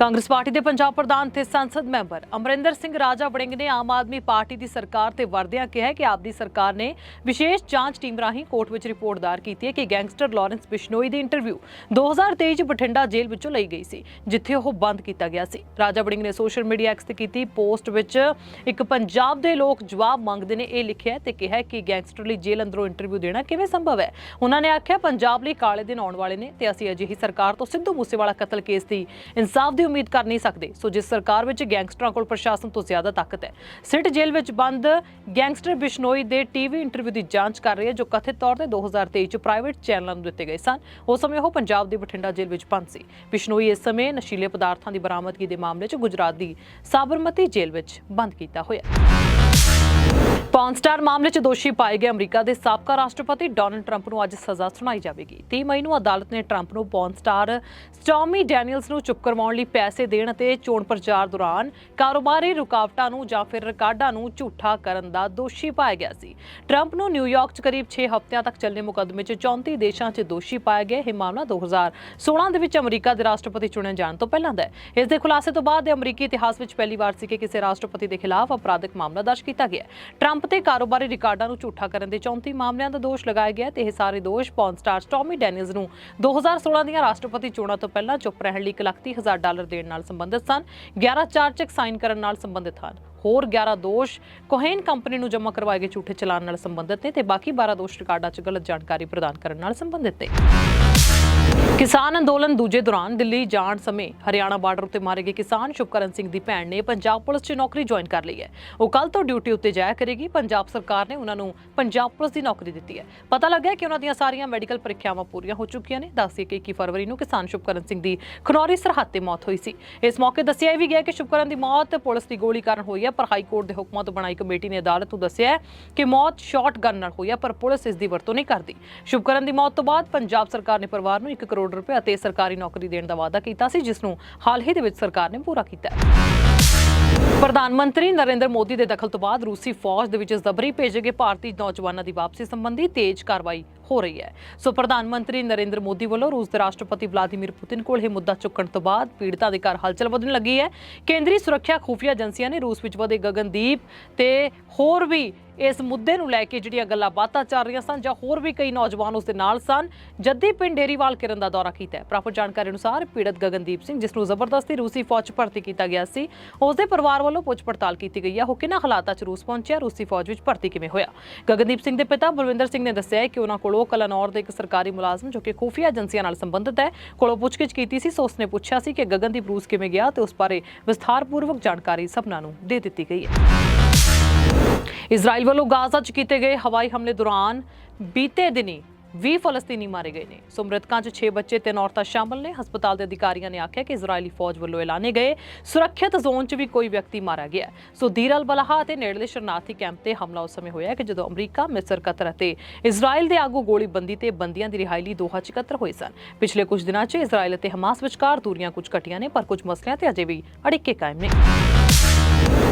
Congress party ਦੇ ਪੰਜਾਬ ਪ੍ਰਧਾਨ ਤੇ ਸੰਸਦ ਮੈਂਬਰ ਅਮਰਿੰਦਰ ਸਿੰਘ ਰਾਜਾ ਵੜਿੰਗ ਨੇ ਆਮ ਆਦਮੀ ਪਾਰਟੀ ਦੀ ਸਰਕਾਰ ਤੇ ਵਰਦਿਆਂ ਕਿਹਾ ਕਿ ਆਪ ਦੀ ਸਰਕਾਰ ਨੇ ਵਿਸ਼ੇਸ਼ ਜਾਂਚ ਟੀਮ ਰਾਹੀਂ ਕੋਰਟ ਵਿੱਚ ਰਿਪੋਰਟ ਦਾਇਰ ਕੀਤੀ ਹੈ ਕਿ ਗੈਂਗਸਟਰ ਲਾਰੈਂਸ ਬਿਸ਼ਨੋਈ ਦੀ ਇੰਟਰਵਿਊ 2023 ਚ ਬਠਿੰਡਾ ਜੇਲ੍ਹ ਵਿੱਚੋਂ ਲਈ ਗਈ ਸੀ, ਜਿੱਥੇ ਉਹ ਬੰਦ ਕੀਤਾ ਗਿਆ ਸੀ। ਰਾਜਾ ਵੜਿੰਗ ਨੇ ਸੋਸ਼ਲ ਮੀਡੀਆ ਐਕਸ ਤੇ ਕੀਤੀ ਪੋਸਟ ਵਿੱਚ ਇੱਕ ਪੰਜਾਬ ਦੇ ਲੋਕ ਜਵਾਬ ਮੰਗਦੇ ਨੇ, ਇਹ ਲਿਖਿਆ ਤੇ ਕਿਹਾ ਕਿ ਗੈਂਗਸਟਰ ਲਈ ਜੇਲ੍ਹ ਅੰਦਰੋਂ ਇੰਟਰਵਿਊ ਦੇਣਾ ਕਿਵੇਂ ਸੰਭਵ ਹੈ? ਉਹਨਾਂ ਨੇ ਆਖਿਆ, ਪੰਜਾਬ ਲਈ ਕਾਲੇ ਦਿਨ ਆਉਣ ਵਾਲੇ ਨੇ ਤੇ ਅਸੀਂ ਅਜਿਹੀ ਸਰਕਾਰ ਤੋਂ ਸਿੱਧੂ ਮੂਸੇਵਾਲਾ ਕਤਲ ਕੇਸ ਦੀ ਇਨਸਾਫ ਦੀ ਉਮੀਦ ਕਰ ਨਹੀਂ ਸਕਦੇ। ਸੋ ਜਿਸ ਸਰਕਾਰ ਵਿੱਚ ਗੈਂਗਸਟਰਾਂ ਕੋਲ ਪ੍ਰਸ਼ਾਸਨ ਤੋਂ ਜ਼ਿਆਦਾ ਤਾਕਤ ਹੈ, ਸਿਟ ਜੇਲ੍ਹ ਵਿੱਚ ਬੰਦ ਗੈਂਗਸਟਰ ਬਿਸ਼ਨੋਈ ਦੇ ਟੀਵੀ ਇੰਟਰਵਿਊ ਦੀ ਜਾਂਚ ਕਰ ਰਹੀ ਹੈ, ਜੋ ਕਥਿਤ ਤੌਰ ਤੇ 2023 ਚ ਪ੍ਰਾਈਵੇਟ ਚੈਨਲਾਂ ਨੂੰ ਦਿੱਤੇ ਗਏ ਸਨ। ਉਸ ਸਮੇਂ ਉਹ ਪੰਜਾਬ ਦੀ ਬਠਿੰਡਾ ਜੇਲ੍ਹ ਵਿੱਚ ਬੰਦ ਸੀ। ਬਿਸ਼ਨੋਈ ਇਸ ਸਮੇਂ ਨਸ਼ੀਲੇ ਪਦਾਰਥਾਂ ਦੀ ਬਰਾਮਦਗੀ ਦੇ ਮਾਮਲੇ 'ਚ ਗੁਜਰਾਤ ਦੀ ਸਾਬਰਮਤੀ ਜੇਲ੍ਹ ਵਿੱਚ ਬੰਦ ਕੀਤਾ ਹੋਇਆ। ਪੌਨ ਸਟਾਰ ਮਾਮਲੇ 'ਚ ਦੋਸ਼ੀ ਪਾਏ ਗਏ ਅਮਰੀਕਾ ਦੇ ਸਾਬਕਾ ਰਾਸ਼ਟਰਪਤੀ ਡੋਨਲਡ ਟਰੰਪ ਨੂੰ ਅੱਜ ਸਜ਼ਾ ਸੁਣਾਈ ਜਾਵੇਗੀ। 30 ਮਈ ਨੂੰ ਅਦਾਲਤ ਨੇ ਟਰੰਪ ਨੂੰ ਪੌਨ ਸਟਾਰ ਸਟਾਰਮੀ ਡੈਨੀਅਲਸ ਨੂੰ ਚੁੱਪ ਕਰਵਾਉਣ ਲਈ ਪੈਸੇ ਦੇਣ ਅਤੇ ਚੋਣ ਪ੍ਰਚਾਰ ਦੌਰਾਨ ਕਾਰੋਬਾਰੀ ਰੁਕਾਵਟਾਂ ਨੂੰ ਜਾਂ ਫਿਰ ਰਿਕਾਰਡਾਂ ਨੂੰ ਝੂਠਾ ਕਰਨ ਦਾ ਦੋਸ਼ੀ ਪਾਇਆ ਗਿਆ ਸੀ। ਟਰੰਪ ਨੂੰ ਨਿਊਯਾਰਕ 'ਚ ਕਰੀਬ 6 ਹਫ਼ਤਿਆਂ ਤੱਕ ਚੱਲੇ ਮੁਕੱਦਮੇ 'ਚ 34 ਦੇਸ਼ਾਂ 'ਚ ਦੋਸ਼ੀ ਪਾਇਆ ਗਿਆ ਇਹ ਮਾਮਲਾ 2016 ਦੇ ਵਿੱਚ ਅਮਰੀਕਾ ਦੇ ਰਾਸ਼ਟਰਪਤੀ ਚੁਣੇ ਜਾਣ ਤੋਂ ਪਹਿਲਾਂ ਦਾ ਹੈ। ਇਸ ਦੇ ਖੁਲਾਸੇ ਤੋਂ ਬਾਅਦ ਅਮਰੀਕੀ ਇਤਿਹਾਸ ਵਿੱਚ ਪਹਿਲੀ ਵਾਰ ਸੀ ਕਿ ਕਿਸੇ ਰਾਸ਼ਟਰਪਤੀ ਦੇ ਖਿਲਾਫ ਅਪਰਾਧਿਕ ਮਾਮਲਾ ਦਰਜ ਕੀਤਾ ਗਿਆ ਟਰੰਪ ਤੇ ਕਾਰੋਬਾਰੀ ਰਿਕਾਰਡਾਂ ਨੂੰ ਝੂਠਾ ਕਰਨ ਦੇ 34 ਮਾਮਲਿਆਂ ਦਾ ਦੋਸ਼ ਲਗਾਇਆ ਗਿਆ ਤੇ ਇਹ ਸਾਰੇ ਦੋਸ਼ ਪੌਨ ਸਟਾਰ ਸਟਾਰਮੀ ਡੈਨੀਅਲਸ ਨੂੰ 2016 ਦੀਆਂ ਰਾਸ਼ਟਰਪਤੀ ਚੋਣਾਂ ਤੋਂ ਪਹਿਲਾਂ ਚੁੱਪ ਰਹਿਣ ਲਈ 1,30,000 ਡਾਲਰ ਦੇਣ ਨਾਲ ਸੰਬੰਧਿਤ ਸਨ। 11 ਚਾਰ ਚੈੱਕ ਸਾਈਨ ਕਰਨ ਨਾਲ ਸੰਬੰਧਿਤ ਹਨ। ਹੋਰ 11 ਦੋਸ਼ ਕੋਹੇਨ ਕੰਪਨੀ ਨੂੰ ਜਮ੍ਹਾਂ ਕਰਵਾਏ ਗਏ ਝੂਠੇ ਚਲਾਨ ਨਾਲ ਸੰਬੰਧਿਤ ਨੇ ਤੇ ਬਾਕੀ 12 ਦੋਸ਼ ਰਿਕਾਰਡਾਂ 'ਚ ਗਲਤ ਜਾਣਕਾਰੀ ਪ੍ਰਦਾਨ ਕਰਨ ਨਾਲ ਸੰਬੰਧਿਤ ਨੇ। ਕਿਸਾਨ ਅੰਦੋਲਨ ਦੂਜੇ ਦੌਰਾਨ ਦਿੱਲੀ ਜਾਣ ਸਮੇਂ ਹਰਿਆਣਾ ਬਾਰਡਰ ਉੱਤੇ ਮਾਰੇ ਗਏ ਕਿਸਾਨ ਸ਼ੁਭਕਰਨ ਸਿੰਘ ਦੀ ਭੈਣ ਨੇ ਪੰਜਾਬ ਪੁਲਿਸ 'ਚ ਨੌਕਰੀ ਜੁਆਇਨ ਕਰ ਲਈ ਹੈ। ਉਹ ਕੱਲ ਤੋਂ ਡਿਊਟੀ ਉੱਤੇ ਜਾਇਆ ਕਰੇਗੀ। ਪੰਜਾਬ ਸਰਕਾਰ ਨੇ ਉਹਨਾਂ ਨੂੰ ਪੰਜਾਬ ਪੁਲਿਸ ਦੀ ਨੌਕਰੀ ਦਿੱਤੀ ਹੈ। ਪਤਾ ਲੱਗਾ ਕਿ ਉਹਨਾਂ ਦੀਆਂ ਸਾਰੀਆਂ ਮੈਡੀਕਲ ਪ੍ਰੀਖਿਆਵਾਂ ਪੂਰੀਆਂ ਹੋ ਚੁੱਕੀਆਂ ਨੇ। ਦੱਸਿਆ ਕਿ 21 ਫਰਵਰੀ ਨੂੰ ਕਿਸਾਨ ਸ਼ੁਭਕਰਨ ਸਿੰਘ ਦੀ ਖਨੌਰੀ ਸਰਹੱਦ ਤੇ ਮੌਤ ਹੋਈ ਸੀ। ਇਸ ਮੌਕੇ ਦੱਸਿਆ ਵੀ ਗਿਆ ਕਿ ਸ਼ੁਭਕਰਨ ਦੀ ਮੌਤ ਪੁਲਿਸ ਦੀ ਗੋਲੀ ਕਾਰਨ ਹੋਈ ਹੈ, ਪਰ ਹਾਈ ਕੋਰਟ ਦੇ ਹੁਕਮਾਂ ਤੋਂ ਬਣਾਈ ਕਮੇਟੀ ਨੇ ਅਦਾਲਤ ਨੂੰ ਦੱਸਿਆ ਕਿ ਮੌਤ ਸ਼ਾਟ ਗਨ ਨਾਲ ਹੋਈ ਹੈ, ਪਰ ਪੁਲਿਸ ਇਸ ਦੀ ਵਰਤੋਂ ਨਹੀਂ ਕਰਦੀ। ਸ਼ੁਭਕਰਨ ਦੀ ਮੌਤ ਤੋਂ ਬਾਅਦ ਪੰਜਾਬ ਸਰਕਾਰ ਨੇ ਪਰਿਵਾਰ ਨੂੰ 1 ਕਰੋੜ ਰੁਪਏ ਅਤੇ ਸਰਕਾਰੀ ਨੌਕਰੀ ਦੇਣ ਦਾ ਵਾਅਦਾ ਕੀਤਾ ਸੀ, ਜਿਸ ਨੂੰ ਹਾਲ ਹੀ ਦੇ ਵਿੱਚ ਸਰਕਾਰ ਨੇ ਪੂਰਾ ਕੀਤਾ ਪ੍ਰਧਾਨ ਮੰਤਰੀ ਨਰਿੰਦਰ ਮੋਦੀ ਦੇ ਦਖਲ ਤੋਂ ਬਾਅਦ ਰੂਸੀ ਫੌਜ ਦੇ ਵਿੱਚ ਜ਼ਬਰੀ ਭੇਜੇ ਗਏ ਭਾਰਤੀ ਨੌਜਵਾਨਾਂ ਦੀ ਵਾਪਸੀ ਸੰਬੰਧੀ ਤੇਜ਼ ਕਾਰਵਾਈ ਹੋ ਰਹੀ ਹੈ। ਸੋ ਪ੍ਰਧਾਨ ਮੰਤਰੀ ਨਰਿੰਦਰ ਮੋਦੀ ਵੱਲੋਂ ਰੂਸ ਦੇ ਰਾਸ਼ਟਰਪਤੀ ਵਲਾਦੀਮੀਰ ਪੁਤਿਨ ਕੋਲ ਇਹ ਮੁੱਦਾ ਚੁੱਕਣ ਤੋਂ ਬਾਅਦ ਪੀੜਤਾਂ ਦੇ ਘਰ ਹਲਚਲ ਵਧਣ ਲੱਗੀ ਹੈ। ਕੇਂਦਰੀ ਸੁਰੱਖਿਆ ਖੁਫੀਆ ਏਜੰਸੀਆਂ ਨੇ ਰੂਸ ਵਿੱਚ ਵਧੇ ਗਗਨਦੀਪ ਤੇ ਹੋਰ ਵੀ ਇਸ ਮੁੱਦੇ ਨੂੰ ਲੈ ਕੇ ਜਿਹੜੀਆਂ ਗੱਲਾਂ ਬਾਤਾਂ ਚੱਲ ਰਹੀਆਂ ਸਨ ਜਾਂ ਹੋਰ ਵੀ ਕਈ ਨੌਜਵਾਨ ਉਸ ਦੇ ਨਾਲ ਸਨ, ਜੱਦੀ ਪਿੰਡ ਡੇਰੀਵਾਲ ਕਿਰਨ ਦਾ ਦੌਰਾ ਕੀਤਾ ਪ੍ਰਾਪਤ ਜਾਣਕਾਰੀ ਅਨੁਸਾਰ ਪੀੜਤ ਗਗਨਦੀਪ ਸਿੰਘ, ਜਿਸ ਨੂੰ ਜ਼ਬਰਦਸਤੀ ਰੂਸੀ ਫੌਜ 'ਚ ਭਰਤੀ ਕੀਤਾ ਗਿਆ ਸੀ, ਉਸ ਦੇ ਪਰਿਵਾਰ ਵੱਲੋਂ ਪੁੱਛ ਪੜਤਾਲ ਕੀਤੀ ਗਈ ਹੈ। ਉਹ ਕਿਹਨਾਂ ਹਾਲਾਤਾਂ 'ਚ ਰੂਸ ਪਹੁੰਚਿਆ, ਰੂਸੀ ਫੌਜ ਵਿੱਚ ਭਰਤੀ ਕਿਵੇਂ ਹੋਇਆ? ਗਗਨਦੀਪ ਸਿੰਘ ਦੇ ਪਿਤਾ ਬਲਵਿੰਦਰ ਸਿੰਘ ਨੇ ਦੱਸਿਆ ਕਿ ਉਹਨਾਂ ਕੋਲੋਂ ਕਲਨੌਰ ਦੇ ਇੱਕ ਸਰਕਾਰੀ ਮੁਲਾਜ਼ਮ ਜੋ ਕਿ ਖੂਫੀਆ ਏਜੰਸੀਆਂ ਨਾਲ ਸੰਬੰਧਿਤ ਹੈ, ਕੋਲੋਂ ਪੁੱਛਗਿੱਛ ਕੀਤੀ ਸੀ, ਸੋ ਉਸਨੇ ਪੁੱਛਿਆ ਸੀ ਕਿ ਗਗਨਦੀਪ ਰੂਸ ਕਿਵੇਂ ਗਿਆ ਤੇ ਉਸ ਬਾਰੇ ਵਿਸਥਾਰਪੂਰਵਕ ਜਾਣਕਾਰੀ ਸਭਨਾਂ ਨੂੰ ਦੇ ਦਿੱਤੀ ਗਈ ਹੈ। ਇਜ਼ਰਾਈਲ ਵੱਲੋਂ ਗਾਜ਼ਾ 'ਚ ਕੀਤੇ ਗਏ ਹਵਾਈ ਹਮਲੇ ਦੌਰਾਨ ਬੀਤੇ ਦਿਨੀ 20 ਫਲਸਤੀਨੀ ਮਾਰੇ ਗਏ ਨੇ। ਸੋ ਮ੍ਰਿਤਕਾਂ 'ਚ 6 ਬੱਚੇ ਤੇ ਔਰਤਾਂ ਸ਼ਾਮਲ ਨੇ। ਹਸਪਤਾਲ ਦੇ ਅਧਿਕਾਰੀਆਂ ਨੇ ਆਖਿਆ ਕਿ ਇਜ਼ਰਾਈਲੀ ਫੌਜ ਵੱਲੋਂ ਐਲਾਨੇ ਗਏ। ਸੁਰੱਖਿਅਤ ਜ਼ੋਨ 'ਚ ਵੀ ਕੋਈ ਵਿਅਕਤੀ ਮਾਰਿਆ ਗਿਆ ਸੋ ਦੀਰ ਅਲ ਬਲਾਹਾ ਅਤੇ ਨੇੜਲੇ ਸ਼ਰਨਾਰਥੀ ਕੈਂਪ ਤੇ ਹਮਲਾ ਉਸ ਸਮੇਂ ਹੋਇਆ ਕਿ ਜਦੋਂ ਅਮਰੀਕਾ, ਮਿਸਰ, ਕਤਰ ਅਤੇ ਇਜ਼ਰਾਈਲ ਦੇ ਆਗੂ ਗੋਲੀਬੰਦੀ ਤੇ ਬੰਦੀਆਂ ਦੀ ਰਿਹਾਈ ਲਈ ਦੋਹਾ 'ਚ ਇਕੱਤਰ ਹੋਏ ਸਨ। ਪਿਛਲੇ ਕੁਝ ਦਿਨਾਂ 'ਚ ਇਜ਼ਰਾਈਲ ਅਤੇ ਹਮਾਸ ਵਿਚਕਾਰ ਦੂਰੀਆਂ ਕੁਝ ਘਟੀਆਂ ਨੇ, ਪਰ ਕੁਝ ਮਸਲਿਆਂ ਤੇ ਅਜੇ ਵੀ ਅੜਿੱਕੇ ਕਾਇਮ ਨੇ।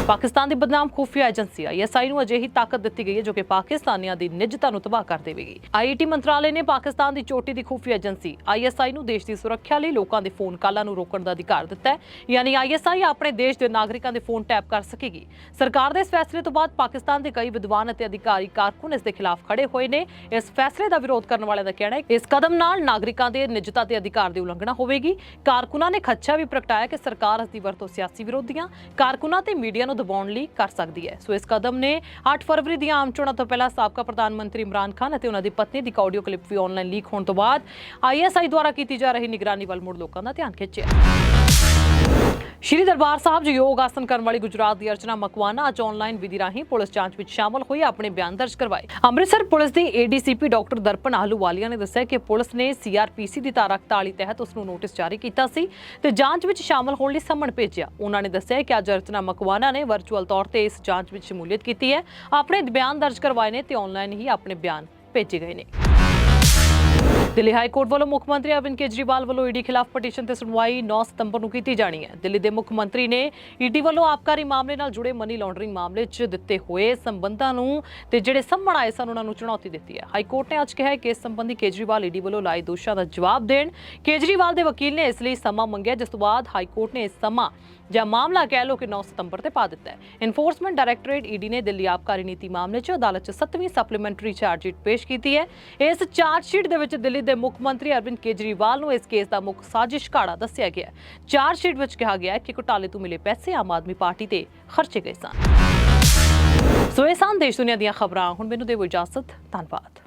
ਪਾਕਿਸਤਾਨ ਦੀ ਬਦਨਾਮ ਖੁਫੀਆ ਏਜੰਸੀ ਆਈਐਸਆਈ ਨੂੰ ਅਜਿਹੀ ਤਾਕਤ ਦਿੱਤੀ ਗਈ ਹੈ ਜੋ ਕਿ ਪਾਕਿਸਤਾਨੀਆਂ ਦੀ ਨਿੱਜਤਾ ਨੂੰ ਤਬਾਹ ਕਰ ਦੇਵੇਗੀ। ਆਈਟੀ ਮੰਤਰਾਲੇ ਨੇ ਪਾਕਿਸਤਾਨ ਦੀ ਚੋਟੀ ਦੀ ਖੁਫੀਆ ਏਜੰਸੀ ਆਈਐਸਆਈ ਨੂੰ ਦੇਸ਼ ਦੀ ਸੁਰੱਖਿਆ ਲਈ ਲੋਕਾਂ ਦੇ ਫੋਨ ਕਾਲਾਂ ਨੂੰ ਰੋਕਣ ਦਾ ਅਧਿਕਾਰ ਦਿੱਤਾ ਹੈ। ਯਾਨੀ ਆਈਐਸਆਈ ਆਪਣੇ ਦੇਸ਼ ਦੇ ਨਾਗਰਿਕਾਂ ਦੇ ਫੋਨ ਟੈਪ ਕਰ ਸਕੇਗੀ। ਸਰਕਾਰ ਦੇ ਇਸ ਫੈਸਲੇ ਤੋਂ ਬਾਅਦ ਪਾਕਿਸਤਾਨ ਦੇ ਕਈ ਵਿਦਵਾਨ ਅਤੇ ਅਧਿਕਾਰੀ ਕਾਰਕੁਨ ਇਸ ਦੇ ਖਿਲਾਫ ਖੜੇ ਹੋਏ ਨੇ। ਇਸ ਫੈਸਲੇ ਦਾ ਵਿਰੋਧ ਕਰਨ ਵਾਲਿਆਂ ਦਾ ਕਹਿਣਾ ਹੈ ਕਿ ਇਸ ਕਦਮ ਨਾਲ ਨਾਗਰਿਕਾਂ ਦੇ ਨਿੱਜਤਾ ਤੇ ਅਧਿਕਾਰ ਦੀ ਉਲੰਘਣਾ ਹੋਵੇਗੀ। ਕਾਰਕੁਨਾਂ ਨੇ ਖੱਚਾ ਵੀ ਪ੍ਰਗਟਾਇਆ ਕਿ ਸਰਕਾਰ ਇਸ ਦੀ ਵਰਤੋਂ ਸਿਆਸੀ ਵਿਰੋਧੀਆਂ, ਕਾਰਕੁਨਾਂ ਤੇ ਮੀਡੀਆ ਨੂੰ ਦਬਾਉਣ ਲਈ ਕਰ ਸਕਦੀ ਹੈ। ਸੋ ਇਸ ਕਦਮ ਨੇ 8 ਫਰਵਰੀ ਦੀਆਂ ਆਮ ਚੋਣਾਂ ਤੋਂ ਪਹਿਲਾਂ ਸਾਬਕਾ ਪ੍ਰਧਾਨ ਮੰਤਰੀ ਇਮਰਾਨ ਖਾਨ ਅਤੇ ਉਹਨਾਂ ਦੀ ਪਤਨੀ ਦੀ ਇੱਕ ਆਡੀਓ ਕਲਿੱਪ ਵੀ ਆਨਲਾਈਨ ਲੀਕ ਹੋਣ ਤੋਂ ਬਾਅਦ ਆਈਐਸਆਈ ਦੁਆਰਾ ਕੀਤੀ ਜਾ ਰਹੀ ਨਿਗਰਾਨੀ ਵੱਲ ਮੁੜ ਲੋਕਾਂ ਦਾ ਧਿਆਨ ਖਿੱਚਿਆ। ਸ਼੍ਰੀ ਦਰਬਾਰ ਸਾਹਿਬ 'ਚ ਯੋਗ ਆਸਨ ਕਰਨ ਵਾਲੀ ਗੁਜਰਾਤ ਦੀ ਅਰਚਨਾ ਮਕਵਾਨਾ ਅੱਜ ਆਨਲਾਈਨ ਵਿਧੀ ਰਾਹੀਂ ਪੁਲਿਸ ਜਾਂਚ ਵਿੱਚ ਸ਼ਾਮਲ ਹੋਈ, ਆਪਣੇ ਬਿਆਨ ਦਰਜ ਕਰਵਾਏ। ਅੰਮ੍ਰਿਤਸਰ ਪੁਲਿਸ ਦੀ ਏਡੀਸੀਪੀ ਡਾਕਟਰ ਦਰਪਨ ਆਹਲੂਵਾਲੀਆ ਨੇ ਦੱਸਿਆ ਕਿ ਪੁਲਿਸ ਨੇ ਸੀਆਰਪੀਸੀ ਦੀ ਧਾਰਾ 41 ਤਹਿਤ ਉਸ ਨੂੰ ਨੋਟਿਸ ਜਾਰੀ ਕੀਤਾ ਸੀ ਤੇ ਜਾਂਚ ਵਿੱਚ ਸ਼ਾਮਲ ਹੋਣ ਲਈ ਸੰਮਣ ਭੇਜਿਆ। ਉਹਨਾਂ ਨੇ ਦੱਸਿਆ ਕਿ ਅੱਜ ਅਰਚਨਾ ਮਕਵਾਨਾ ਨੇ ਵਰਚੁਅਲ ਤੌਰ ਤੇ ਇਸ ਜਾਂਚ ਵਿੱਚ ਸ਼ਮੂਲੀਅਤ ਕੀਤੀ ਹੈ। ਆਪਣੇ ਬਿਆਨ ਦਰਜ ਕਰਵਾਏ ਨੇ ਤੇ ਆਨਲਾਈਨ ਹੀ ਆਪਣੇ ਬਿਆਨ ਭੇਜੇ ਗਏ ਨੇ। ਦਿੱਲੀ ਹਾਈ ਕੋਰਟ ਵੱਲੋਂ ਮੁੱਖ ਮੰਤਰੀ ਅਰਵਿੰਦ ਕੇਜਰੀਵਾਲ ਵੱਲੋਂ ਈਡੀ ਖਿਲਾਫ ਪਟੀਸ਼ਨ ਤੇ ਸੁਣਵਾਈ 9 ਸਤੰਬਰ ਨੂੰ ਕੀਤੀ ਜਾਣੀ ਹੈ। ਦਿੱਲੀ ਦੇ ਮੁੱਖ ਮੰਤਰੀ ਨੇ ਈਡੀ ਵੱਲੋਂ ਆਬਕਾਰੀ ਮਾਮਲੇ ਨਾਲ ਜੁੜੇ ਮਨੀ ਲਾਂਡਰਿੰਗ ਮਾਮਲੇ 'ਚ ਦਿੱਤੇ ਹੋਏ ਸੰਬੰਧਾਂ ਨੂੰ ਤੇ ਜਿਹੜੇ ਸਾਹਮਣ ਆਏ ਸਨ, ਉਹਨਾਂ ਨੂੰ ਚੁਣੌਤੀ ਦਿੱਤੀ ਹੈ। ਹਾਈ ਕੋਰਟ ਨੇ ਅੱਜ ਕਿਹਾ ਕਿ ਇਸ ਸੰਬੰਧੀ ਕੇਜਰੀਵਾਲ ਈਡੀ ਵੱਲੋਂ ਲਾਏ ਦੋਸ਼ਾਂ ਦਾ ਜਵਾਬ ਦੇਣ। ਕੇਜਰੀਵਾਲ ਦੇ ਵਕੀਲ ਨੇ ਇਸ ਲਈ ਸਮਾਂ ਮੰਗਿਆ, ਜਿਸ ਤੋਂ ਬਾਅਦ ਹਾਈ ਕੋਰਟ ਨੇ ਇਸ ਸਮਾਂ ਜਾਂ ਮਾਮਲਾ ਕਹਿ ਲਓ ਕਿ 9 ਸਤੰਬਰ ਤੇ ਪਾ ਦਿੱਤਾ ਹੈ। ਇਨਫੋਰਸਮੈਂਟ ਡਾਇਰੈਕਟੋਰੇਟ ਈਡੀ ਨੇ ਦਿੱਲੀ ਆਬਕਾਰੀ ਨੀਤੀ ਮਾਮਲੇ 'ਚ ਅਦਾਲਤ 'ਚ 7ਵੀਂ ਸਪਲੀਮੈਂਟਰੀ ਚਾਰਜ ਸ਼ੀਟ ਪੇਸ਼ ਕੀਤੀ ਹੈ। ਇਸ ਚਾਰਜ ਸ਼ੀਟ ਦੇ ਵਿੱਚ ਦਿੱਲੀ ਦੇ ਮੁੱਖ ਮੰਤਰੀ ਅਰਵਿੰਦ ਕੇਜਰੀਵਾਲ ਨੂੰ ਇਸ ਕੇਸ ਦਾ ਮੁੱਖ ਸਾਜ਼ਿਸ਼ ਘਾੜਾ ਦੱਸਿਆ ਗਿਆ ਹੈ। ਚਾਰਜ ਸ਼ੀਟ ਵਿੱਚ ਕਿਹਾ ਗਿਆ ਹੈ ਕਿ ਘੁਟਾਲੇ ਤੋਂ ਮਿਲੇ ਪੈਸੇ ਆਮ ਆਦਮੀ ਪਾਰਟੀ ਤੇ ਖਰਚੇ ਗਏ ਸਨ। ਸੋ ਇਹ ਸਨ ਦੇਸ਼ ਦੁਨੀਆ ਦੀਆਂ ਖਬਰਾਂ। ਹੁਣ ਮੈਨੂੰ ਦੇਵੋ ਇਜਾਜ਼ਤ। ਧੰਨਵਾਦ।